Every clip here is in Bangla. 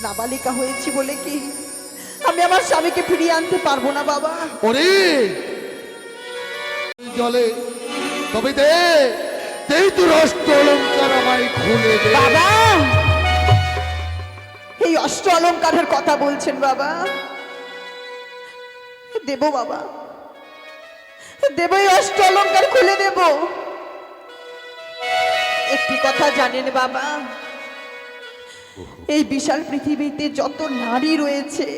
নাবালিকা হয়েছি বলে কি? আমি আমার স্বামীকে ফিরিয়ে আনতে পারব না বাবা। ওরে! জলে তবে দে অষ্ট অলঙ্কার আমায় খুলে দে। বাবা! এই অষ্ট অলঙ্কারের কথা বলছেন বাবা। দেব বাবা। দেব এই অষ্ট অলঙ্কার খুলে দেব। একটি কথা জানেন বাবা। এই বিশাল পৃথিবীতে যত নারী রয়েছে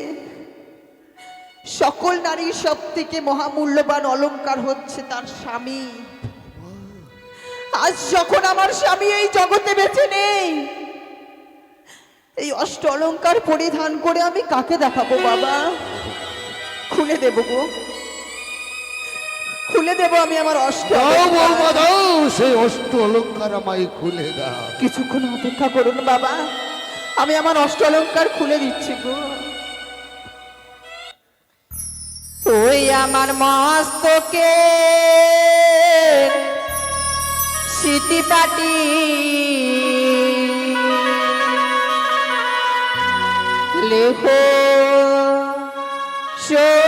সকল নারীর সব থেকে মহামূল্যবান অলংকার হচ্ছে তার স্বামী। আজ যখন আমার স্বামী এই জগতে বেঁচে নেই এই অষ্ট অলংকার পরিধান করে আমি কাকে দেখাবো বাবা? খুলে দেব গো। খুলে দেব আমি আমার অষ্ট সেই অষ্ট অলঙ্কার আমায় খুলে দাও। কিছুক্ষণ অপেক্ষা করুন বাবা। আমি আমার অষ্ট অলংকার খুলে দিচ্ছি গো। ওই আমার মস্তকে সিটি পাটি লেখো শ্বশুরবা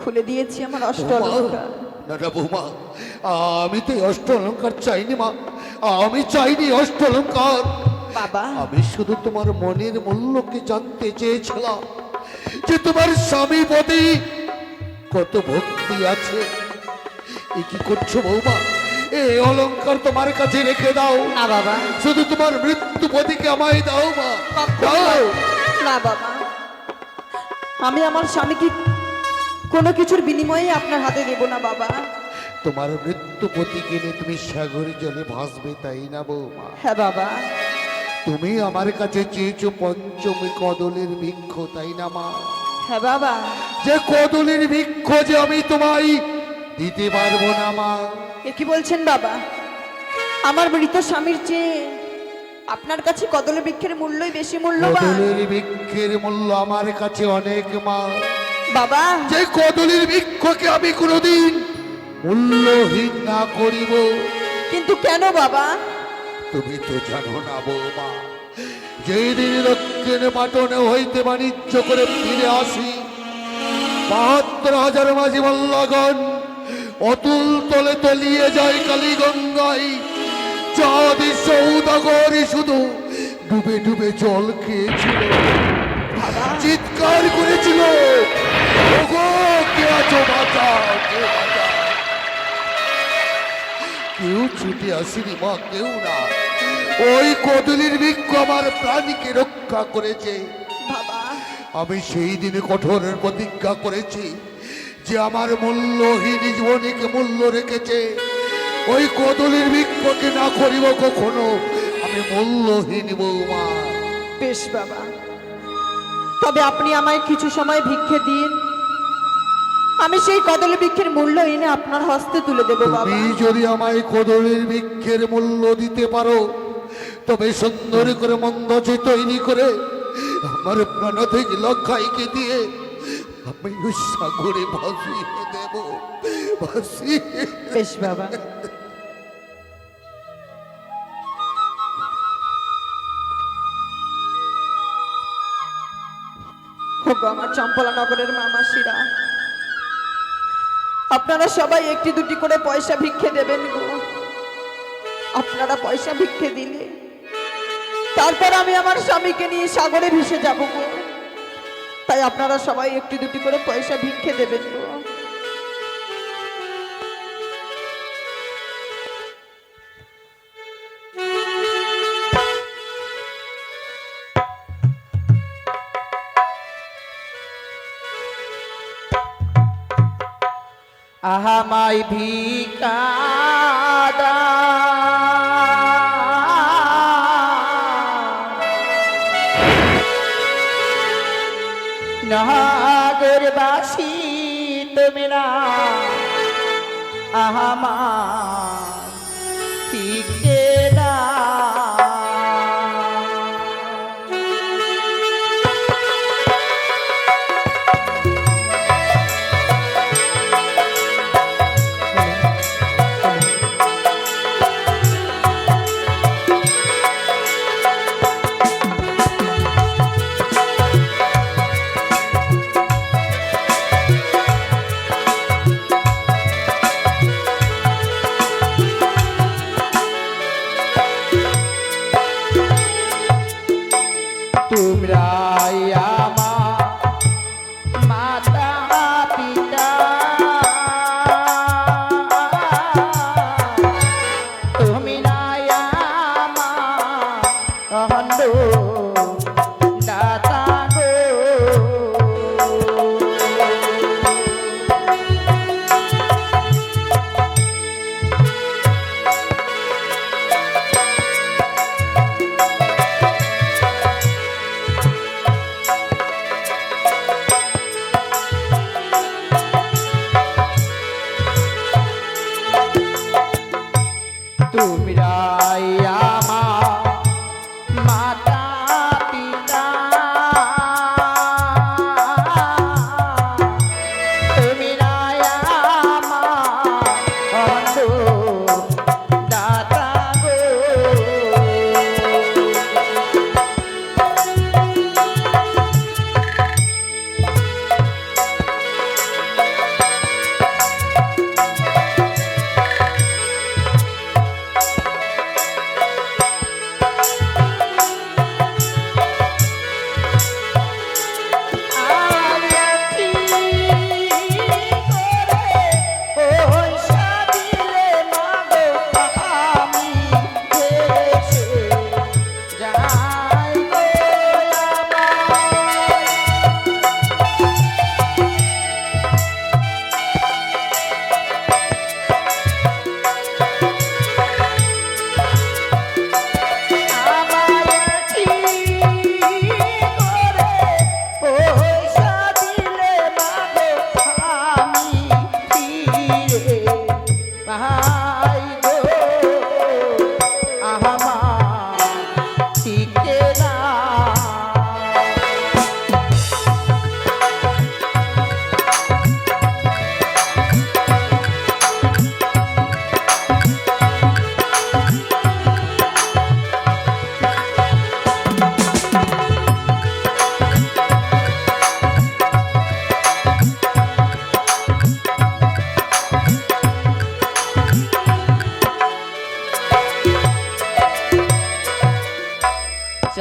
খুলে দিয়েছি আমার অষ্ট অলঙ্কার না বৌমা আমি তো অষ্ট অলঙ্কার চাইনি মা আমি চাইনি অষ্ট অলঙ্কার বাবা। আমি শুধু তোমার মনের মূল্যকে জানতে চেয়েছিলাম যে তোমার স্বামী পতি কত ভক্তি আছে। এ কি করছ বৌমা? এই অলংকার তোমার কাছে রেখে দাও। না বাবা। শুধু তোমার মৃত্যু পতিকে আমায় দাও মা। দাও। না বাবা। আমি আমার স্বামীকে কোনো কিছুর বিনিময়ে আপনার হাতে দেব না বাবা। তোমার মৃত্যু পতিকে নিয়ে তুমি সাগরে জলে ভাসবে তাই না বৌমা? হ্যাঁ বাবা। তুমি আমার কাছে চেয়েছো পঞ্চমী কদলের বৃক্ষ তাই না মা? হ্যাঁ বাবা। যে কদলের বৃক্ষ যে আমি তোমায় দিতে পারব না মা। এ কি বলছেন বাবা? আমার মৃত স্বামীর চেয়ে আপনার কাছে কদলে বৃক্ষের মূল্যই বেশি মূল্যবান? কদলের বৃক্ষের মূল্য আমার কাছে অনেক মা। বাবা। যে কদলের বৃক্ষকে আমি কোনোদিন মূল্যহীন না করিব। কিন্তু কেন বাবা? তুমি তো জানো না বৌমা যেদিন দক্ষিণ পাটনে হইতে বাণিজ্য করে ফিরে আসি বাহাত্তর হাজার মাঝি মল্লগণ অতুল তলে তলিয়ে যায় কালীগঙ্গায়। চাঁদি সৌদাগরই শুধু ডুবে ডুবে জল খেয়েছিল চিৎকার করেছিল ওগো কে আছো বাঁচাও কেউ ছুটে আসেনি মা কেউ না। ওই কদলির বৃক্ষ আমার প্রাণীকে রক্ষা করেছে। আমি সেই দিনে কঠোর প্রতিজ্ঞা করেছি যে আমার মূল্যহীন জীবনীকে মূল্য রেখেছে। ওই কদলির বৃক্ষকে না করিব কখনো। আমি মূল্যহীন বৌমা। বেশ বাবা। তবে আপনি আমায় কিছু সময় ভিক্ষে দিন। আমি সেই কদলে বৃক্ষের মূল্য এনে আপনার হস্তে তুলে দেব বাবা। তুমি যদি আমায় কদলের বৃক্ষের মূল্য দিতে পারো তবে সুন্দর করে মন্দ যে তৈরি করে আমার প্রাণ থেকে লক্ষাইকে দিয়ে আমি সাগরে ভাসিয়ে দেব। ভাসিয়ে বেশ বাবা। হোক আমার চম্পলা নগরের মামাসিরা। আপনারা সবাই একটি দুটি করে পয়সা ভিক্ষে দেবেন গো। আপনারা পয়সা ভিক্ষে দিলে তারপর আমি আমার স্বামীকে নিয়ে সাগরে ভেসে যাব গো। তাই আপনারা সবাই একটি দুটি করে পয়সা ভিক্ষে দেবেন গো। আহামাই ভিকাদা। নাগরবাসী তুমি না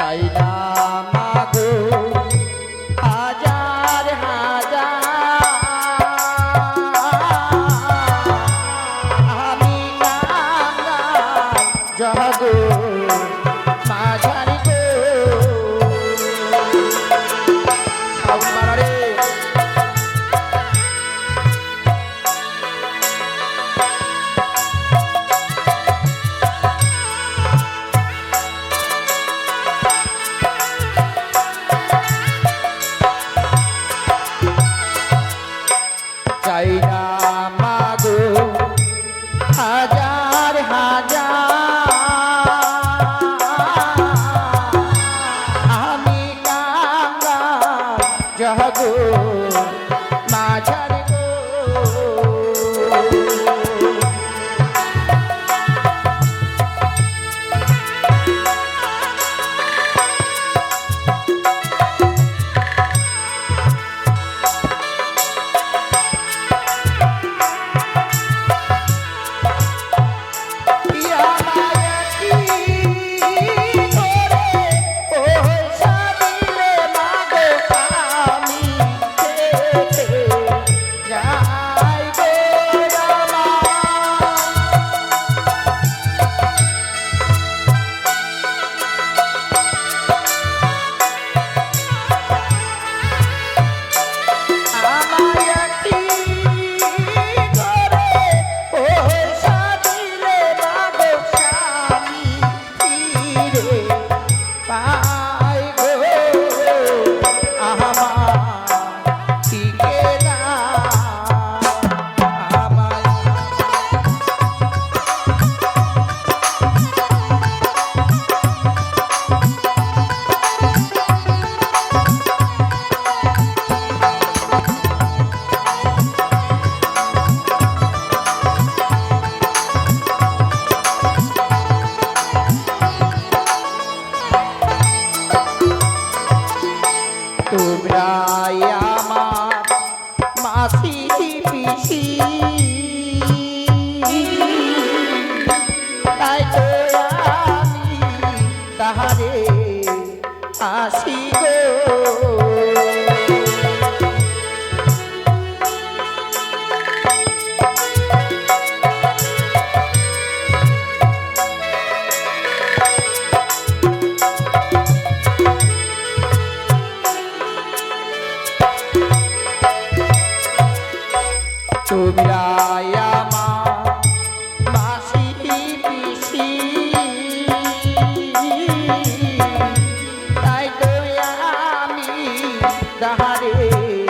চাই না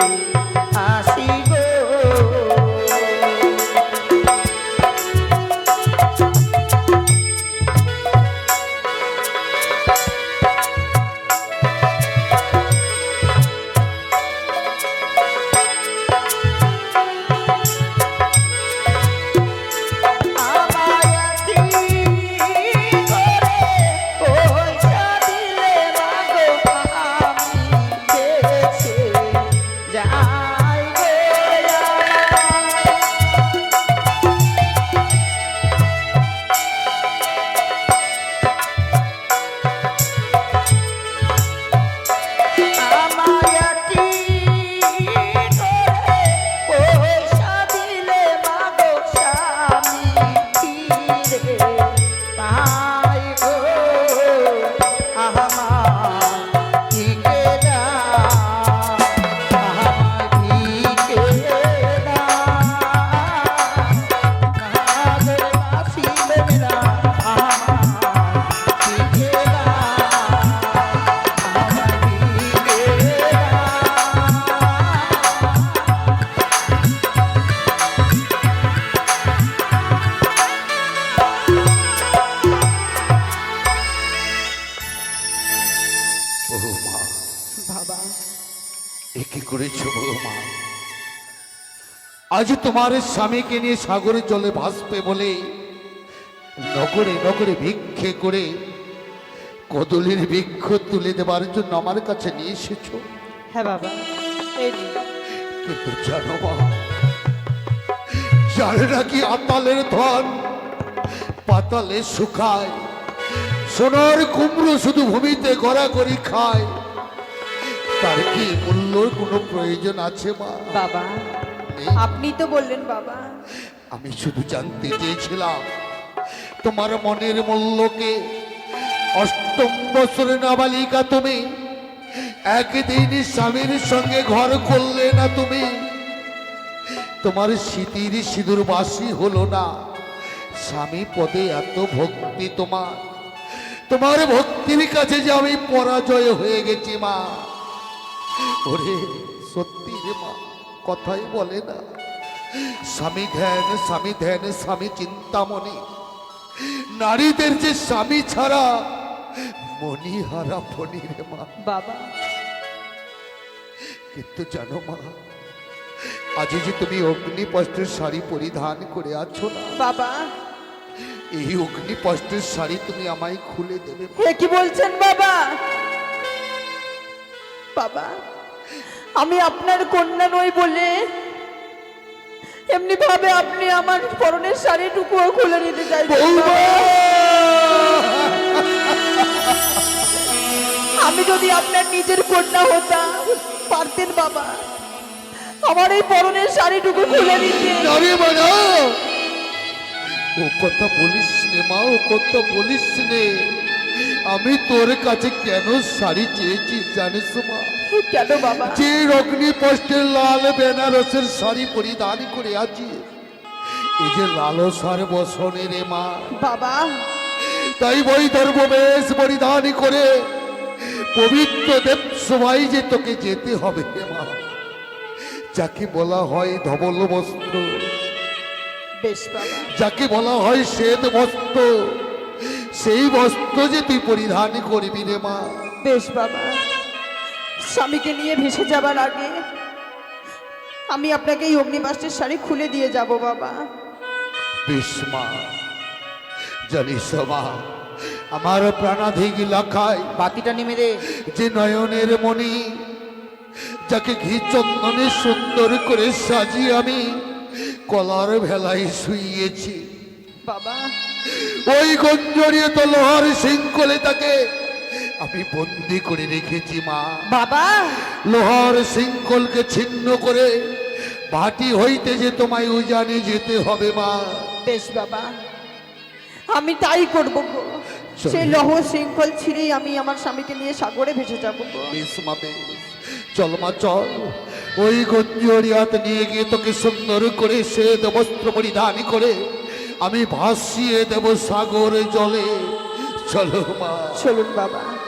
আসি আজ তোমার স্বামীকে নিয়ে সাগরের জলে ভাসবে বলে নগরে নগরে ভিক্ষে করে কদলির বৃক্ষ তুলে দেবার জন্য আমার কাছে নিয়ে এসেছ। হ্যাঁ বাবা কিন্তু জানো মা জানে নাকি আতালের ধন পাতালে শুকায় সোনার কুমড়ো শুধু ভূমিতে গড়া গড়াগড়ি খায় তার কি মূল্যর কোনো প্রয়োজন আছে মা? বাবা আপনি তো বললেন, বাবা। আমি শুধু জানতে চেয়েছিলাম, তোমার মনের মূল্যকে অষ্টম বছরের নাবালিকা তুমি একদিন স্বামীর সঙ্গে ঘর করলে না তুমি? তোমার স্মৃতির সিঁদুর বাসি হলো না। স্বামী পদে এত ভক্তি তোমার। তোমার ভক্তির কাছে যে আমি পরাজয় হয়ে গেছি, মা। ওরে, সত্যি রে মা। কথাই বলে না। স্বামী ধ্যান স্বামী ধ্যান স্বামী চিন্তামণি। নারীদের যে স্বামী ছাড়া মনি হারা ফণি রে মা। বাবা। কিন্তু জানো মা আজ যে তুমি অগ্নিপষ্টের শাড়ি পরিধান করে আছো না বাবা। এই অগ্নিপষ্টের শাড়ি তুমি আমায় খুলে দেবে। কি বলছেন বাবা? বাবা আমি আপনার কন্যা নই বলে। এমনি ভাবে আপনি আমার পরনের শাড়িটুকুও খুলে নিতে চাইছেন বৌমা! আমি যদি আপনার নিজের কন্যা হতাম পারতেন বাবা। আমার এই পরনের শাড়িটুকু খুলে দিতে। ও কথা বলিস নে মা ও কথা বলিস নে। আমি তোর কাছে কেন শাড়ি চেয়েছি জানিস মা? কেন বাবা? যে অগ্নিপষ্টের লাল বেনারসের শাড়ি পরিধান করে আছি এই যে লালসার বসনে রে মা। বাবা। তাই বই ধর্ম বেশ পরিধান করে পবিত্র দেব সবাই যে তোকে যেতে হবে রে মা। যাকে বলা হয় ধবল বস্ত্র বেশ যাকে বলা হয় শ্বেত বস্ত্র সেই বস্ত্র যে তুই পরিধান করবি রে মা। বেশ বাবা। স্বামীকে নিয়ে ভেসে যাবার আগে আমি আপনাকে এই অগ্নিবাসের শাড়ি খুলে দিয়ে যাব বাবা। বেশ মা। জানিস মা আমার প্রাণাধিক লাখায় বাতিটা নেমে দে। যে নয়নের মণি যাকে ঘি চন্দনে সুন্দর করে সাজিয়ে আমি কলার ভেলায় শুইয়েছি। বাবা। ওই গঞ্জরিয়ে তো লোহার শৃঙ্খলে তাকে আমি বন্দি করে রেখেছি মা। বাবা! লোহার শৃঙ্খলকে ছিন্ন করে ভাটি হইতে যে তোমায় উজানে যেতে হবে মা। বেশ বাবা আমি তাই করব গো। সেই লহ শৃঙ্খল ছিঁড়েই আমি আমার স্বামীকে নিয়ে সাগরে ভেসে যাব গো। বেশ মা বেশ। চল মা চল। ওই গঞ্জরিয়াত নিয়ে গিয়ে তোকে সুন্দর করে সে বস্ত্র পরিধান করে আমি ভাসিয়ে দেব সাগরে জলে। চলো মা। চলুন বাবা।